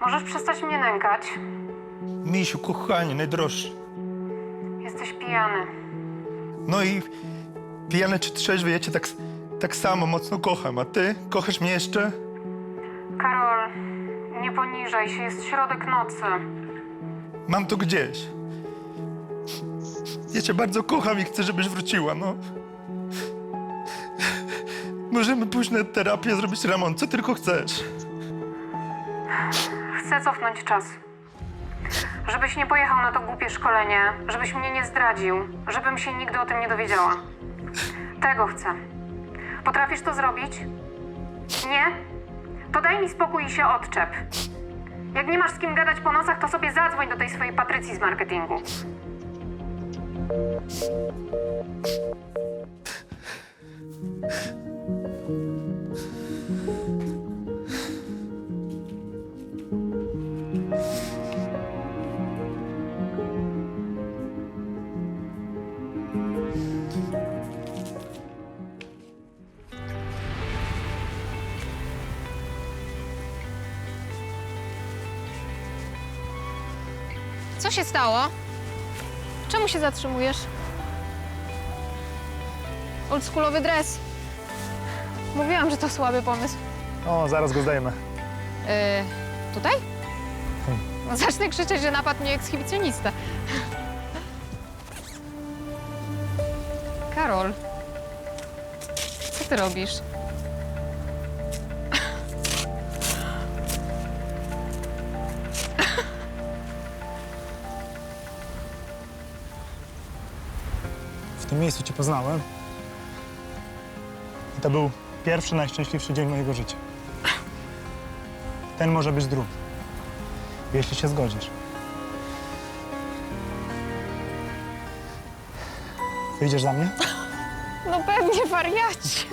Możesz przestać mnie nękać. Misiu, kochanie, najdroższy. Jesteś pijany. No i pijany czy trzeźwy, ja cię tak, tak samo mocno kocham, a ty kochasz mnie jeszcze? Karol, nie poniżaj się, jest środek nocy. Mam to gdzieś. Ja cię bardzo kocham i chcę, żebyś wróciła, no. Możemy pójść na terapię, zrobić remont, co tylko chcesz. Chcę cofnąć czas. Żebyś nie pojechał na to głupie szkolenie, żebyś mnie nie zdradził, żebym się nigdy o tym nie dowiedziała. Tego chcę. Potrafisz to zrobić? Nie? To daj mi spokój i się odczep. Jak nie masz z kim gadać po nosach, to sobie zadzwoń do tej swojej Patrycji z marketingu. Co się stało? Czemu się zatrzymujesz? Oldschoolowy dres. Mówiłam, że to słaby pomysł. O, zaraz go zdejmę. Yy, tutaj? No, zacznę krzyczeć, że napadł mnie ekshibicjonista. Karol, co ty robisz? Tym miejscu cię poznałem. I to był pierwszy, najszczęśliwszy dzień mojego życia. Ten może być drugi. Jeśli się zgodzisz. Wyjdziesz za mnie? No pewnie, wariacie.